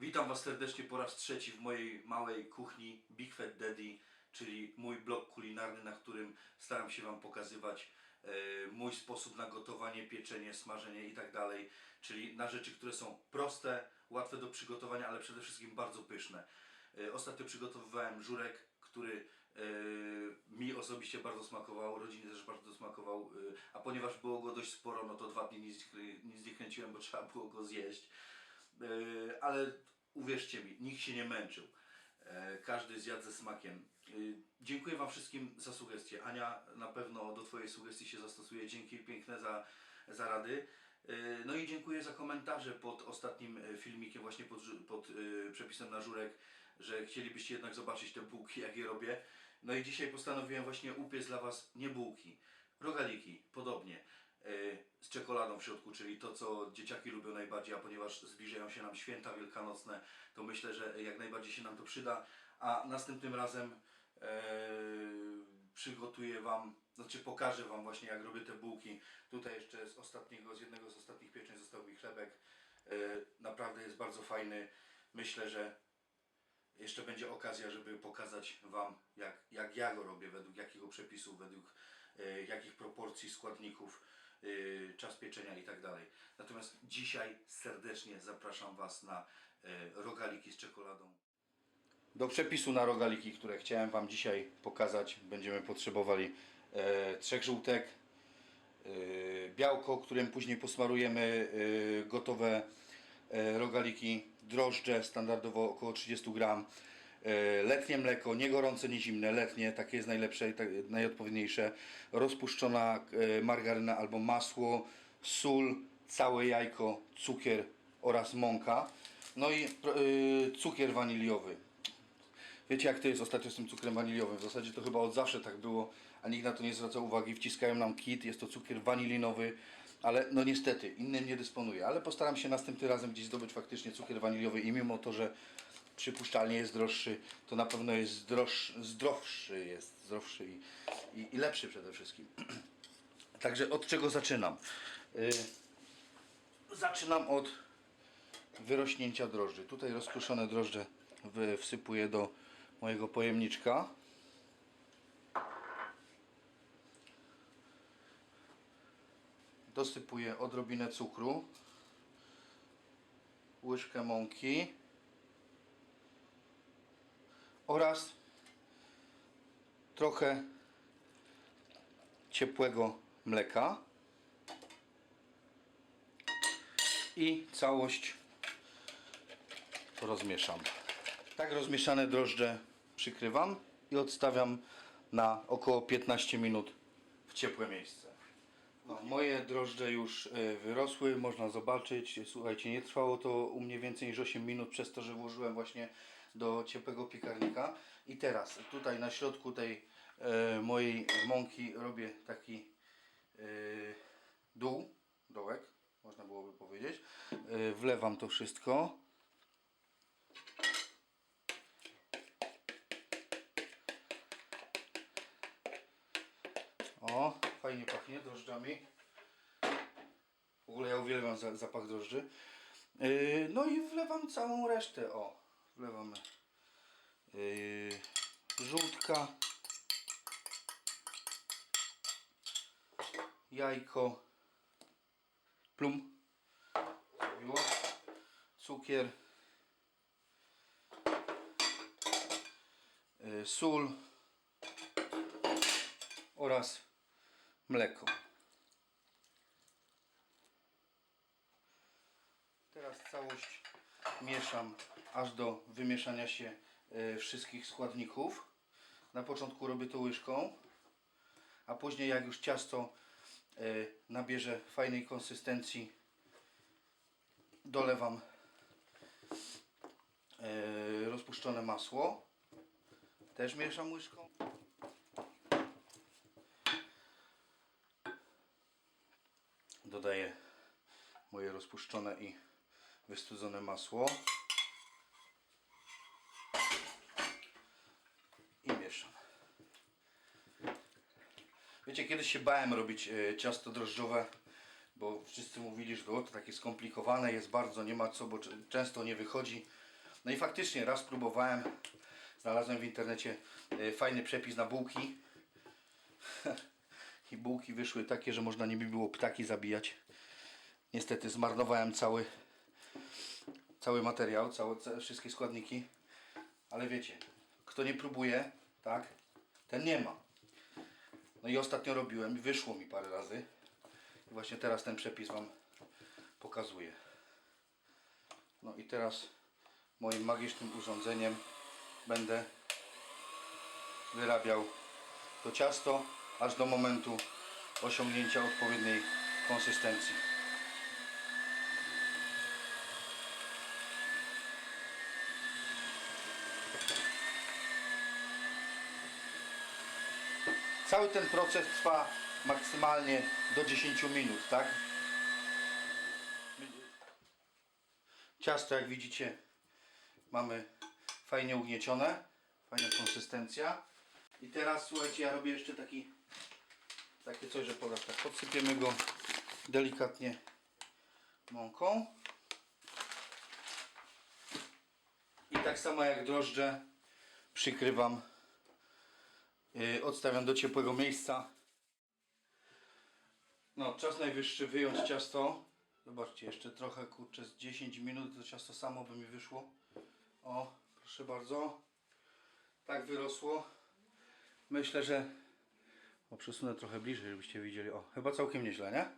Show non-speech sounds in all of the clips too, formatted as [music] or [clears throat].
Witam Was serdecznie po raz trzeci w mojej małej kuchni Big Fat Daddy, czyli mój blog kulinarny, na którym staram się Wam pokazywać e, mój sposób na gotowanie, pieczenie, smażenie i tak dalej, czyli na rzeczy, które są proste, łatwe do przygotowania, ale przede wszystkim bardzo pyszne. E, Ostatnio przygotowywałem żurek, który e, mi osobiście bardzo smakował, rodzinie też bardzo smakował, a ponieważ było go dość sporo, no to dwa dni nic nie kręciłem, bo trzeba było go zjeść. E, ale uwierzcie mi, nikt się nie męczył. E, Każdy zjadł ze smakiem. E, Dziękuję Wam wszystkim za sugestie. Ania na pewno do Twojej sugestii się zastosuje. Dzięki piękne za, za rady. No i dziękuję za komentarze pod ostatnim filmikiem, właśnie pod, pod przepisem na żurek, że chcielibyście jednak zobaczyć te bułki, jak je robię. No i dzisiaj postanowiłem właśnie upiec dla Was nie bułki, rogaliki, podobnie z czekoladą w środku, czyli to, co dzieciaki lubią najbardziej, a ponieważ zbliżają się nam święta wielkanocne, to myślę, że jak najbardziej się nam to przyda, a następnym razem e, przygotuję Wam, znaczy pokażę Wam właśnie jak robię te bułki. Tutaj jeszcze z ostatniego, z jednego z ostatnich pieczeń został mi chlebek. E, naprawdę jest bardzo fajny. Myślę, że jeszcze będzie okazja, żeby pokazać Wam, jak, jak ja go robię, według jakiego przepisu, według e, jakich proporcji składników, czas pieczenia i tak dalej. Natomiast dzisiaj serdecznie zapraszam Was na e, rogaliki z czekoladą. Do przepisu na rogaliki, które chciałem Wam dzisiaj pokazać, będziemy potrzebowali e, trzech żółtek, e, białko, którym później posmarujemy e, gotowe rogaliki, drożdże, standardowo około 30 gram, letnie mleko, nie gorące, nie zimne, letnie, takie jest najlepsze i tak, najodpowiedniejsze, rozpuszczona e, margaryna albo masło, sól, całe jajko, cukier oraz mąka, no i e, cukier waniliowy. Wiecie jak to jest ostatnio z tym cukrem waniliowym? W zasadzie to chyba od zawsze tak było, a nikt na to nie zwraca uwagi. Wciskają nam kit, jest to cukier wanilinowy, ale no niestety innym nie dysponuję. Ale postaram się następnym razem gdzieś zdobyć faktycznie cukier waniliowy i mimo to, że przypuszczalnie jest droższy, to na pewno jest zdroż, zdrowszy, jest zdrowszy i, i, i lepszy przede wszystkim. [clears throat] Także od czego zaczynam? Y, zaczynam od wyrośnięcia drożdży. Tutaj rozkruszone drożdże wsypuję do mojego pojemniczka. Dosypuję odrobinę cukru, łyżkę mąki oraz trochę ciepłego mleka i całość rozmieszam. Tak rozmieszane drożdże przykrywam i odstawiam na około 15 minut w ciepłe miejsce. No, moje drożdże już e, wyrosły, można zobaczyć. Słuchajcie, nie trwało to u mnie więcej niż 8 minut przez to, że włożyłem właśnie do ciepłego piekarnika. I teraz tutaj na środku tej e, mojej mąki robię taki e, dół, dołek, można byłoby powiedzieć. E, wlewam to wszystko. O, fajnie pachnie drożdżami. W ogóle ja uwielbiam za, zapach drożdży. Yy, no i wlewam całą resztę. O, wlewamy yy, żółtka, jajko, plum, cukier, yy, sól oraz mleko. Teraz całość mieszam aż do wymieszania się e, wszystkich składników. Na początku robię to łyżką, a później jak już ciasto e, nabierze fajnej konsystencji, dolewam e, rozpuszczone masło. Też mieszam łyżką. Dodaję moje rozpuszczone i wystudzone masło i mieszam. Wiecie, kiedyś się bałem robić e, ciasto drożdżowe, bo wszyscy mówili, że to takie skomplikowane jest bardzo, nie ma co, bo często nie wychodzi. No i faktycznie raz próbowałem, znalazłem w internecie e, fajny przepis na bułki. [laughs] I bułki wyszły takie, że można nimi było ptaki zabijać. Niestety zmarnowałem cały, cały materiał, całe, wszystkie składniki. Ale wiecie, kto nie próbuje, tak, ten nie ma. No i ostatnio robiłem wyszło mi parę razy. I właśnie teraz ten przepis Wam pokazuję. No i teraz moim magicznym urządzeniem będę wyrabiał to ciasto aż do momentu osiągnięcia odpowiedniej konsystencji. Cały ten proces trwa maksymalnie do 10 minut, tak? Ciasto, jak widzicie, mamy fajnie ugniecione, fajna konsystencja. I teraz słuchajcie, ja robię jeszcze taki takie coś, że podasz tak. Podsypiemy go delikatnie mąką. I tak samo jak drożdże przykrywam, odstawiam do ciepłego miejsca. No, czas najwyższy wyjąć ciasto. Zobaczcie, jeszcze trochę, kurczę, z 10 minut to ciasto samo by mi wyszło. O, proszę bardzo. Tak wyrosło. Myślę, że... O, przesunę trochę bliżej, żebyście widzieli. O, chyba całkiem nieźle, nie?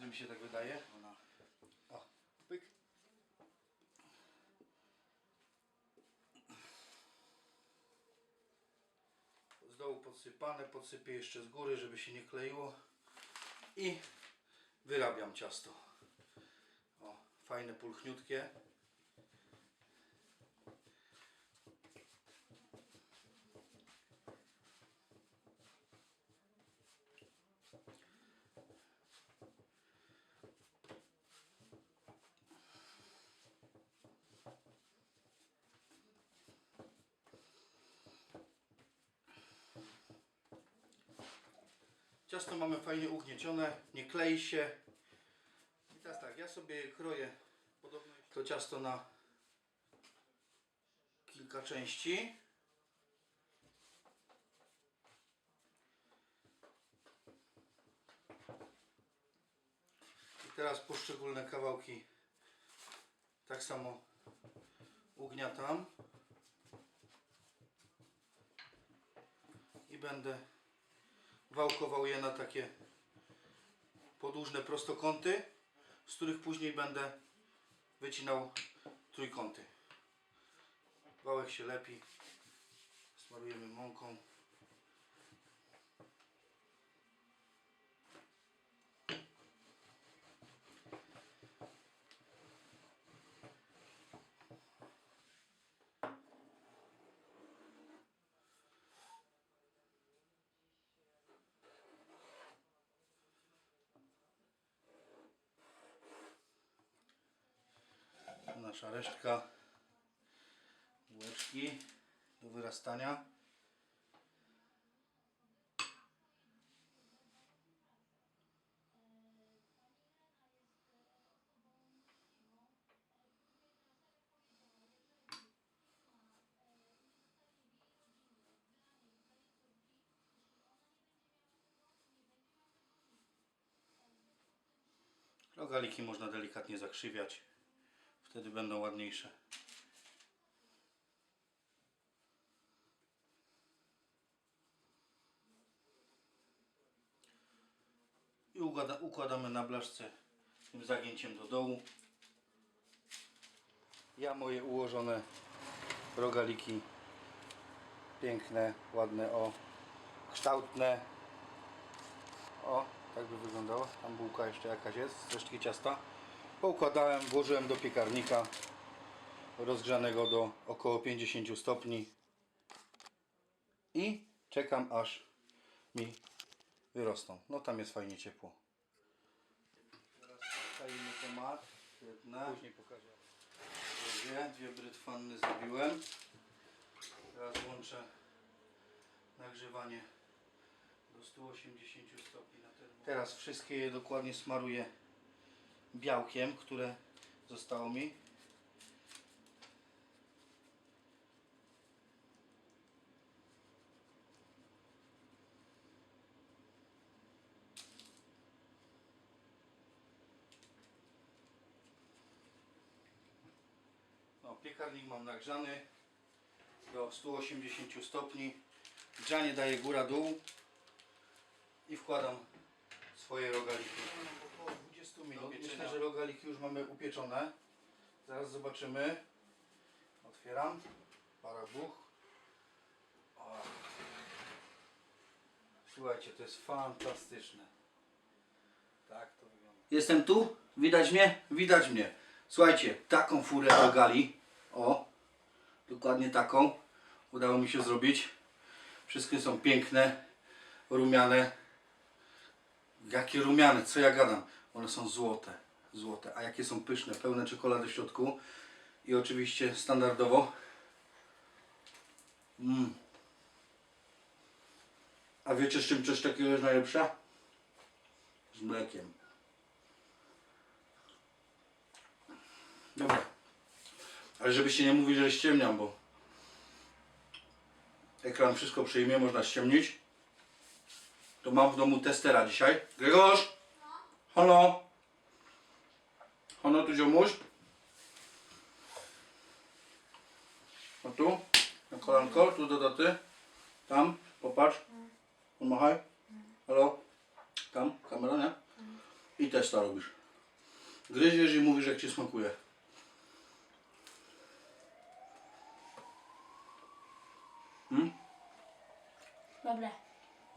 Że mi się tak wydaje. Z dołu podsypane, podsypię jeszcze z góry, żeby się nie kleiło. I wyrabiam ciasto. O, fajne, pulchniutkie. Ciasto mamy fajnie ugniecione, nie klei się. I teraz tak, ja sobie kroję to ciasto na kilka części. I teraz poszczególne kawałki tak samo ugniatam. I będę wałkował je na takie podłużne prostokąty, z których później będę wycinał trójkąty. Wałek się lepi, smarujemy mąką. Nasza resztka bułeczki do wyrastania. Rogaliki można delikatnie zakrzywiać. Wtedy będą ładniejsze. I układa, układamy na blaszce tym zagięciem do dołu. Ja moje ułożone rogaliki piękne, ładne, o kształtne. O, tak by wyglądało. Tam bułka jeszcze jakaś jest, z resztki ciasta. Poukładałem, włożyłem do piekarnika rozgrzanego do około 50 stopni i czekam aż mi wyrosną. No tam jest fajnie ciepło. Teraz zostawimy temat. Później pokażę. Dwie, dwie brytwanny zrobiłem. Teraz włączę nagrzewanie do 180 stopni na. Teraz wszystkie je dokładnie smaruję białkiem, które zostało mi. No, piekarnik mam nagrzany do 180 stopni. Grzanie daje góra-dół i wkładam swoje rogaliki. Około 20 minut. Myślę, że rogaliki już mamy upieczone. Zaraz zobaczymy. Otwieram. Parabuch. O. Słuchajcie, to jest fantastyczne. Tak to wygląda. Jestem tu? Widać mnie? Widać mnie. Słuchajcie, taką furę rogali. O, dokładnie taką. Udało mi się zrobić. Wszystkie są piękne, rumiane. Jakie rumiane, co ja gadam? One są złote, złote. A jakie są pyszne, pełne czekolady w środku. I oczywiście standardowo. Mm. A wiecie z czym coś takiego jest najlepsze? Z mlekiem. Dobra. Ale żebyście nie mówili, że ściemniam, bo ekran wszystko przyjmie, można ściemnić. To mam w domu testera dzisiaj. Grzegorz! Halo! Halo, tu ziomuś? A tu? Na kolanko, tu do doty. Tam, popatrz. Pomachaj. Halo? Tam, kamera, nie? I testa robisz. Gryziesz i mówisz, jak ci smakuje. Dobre.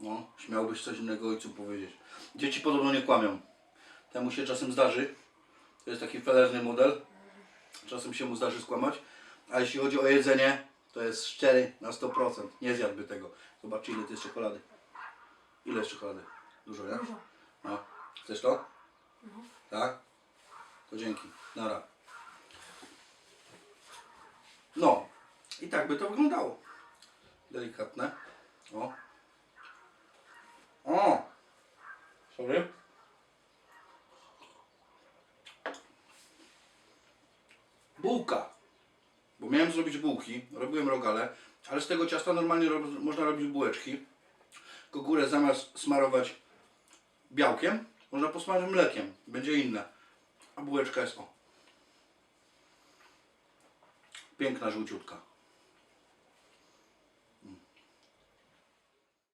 No, śmiałbyś coś innego ojcu powiedzieć. Dzieci podobno nie kłamią. Temu się czasem zdarzy. To jest taki felerny model. Czasem się mu zdarzy skłamać. A jeśli chodzi o jedzenie, to jest szczery na 100%. Nie zjadłby tego. Zobaczcie ile to jest czekolady. Ile jest czekolady? Dużo, nie? Dużo. No. Chcesz to? Tak? To dzięki. Nara. No. I tak by to wyglądało. Delikatne. O. O! Sorry. Bułka. Bo miałem zrobić bułki, robiłem rogale, ale z tego ciasta normalnie można robić bułeczki. Tylko górę zamiast smarować białkiem, można posmażyć mlekiem. Będzie inne. A bułeczka jest o. Piękna, żółciutka.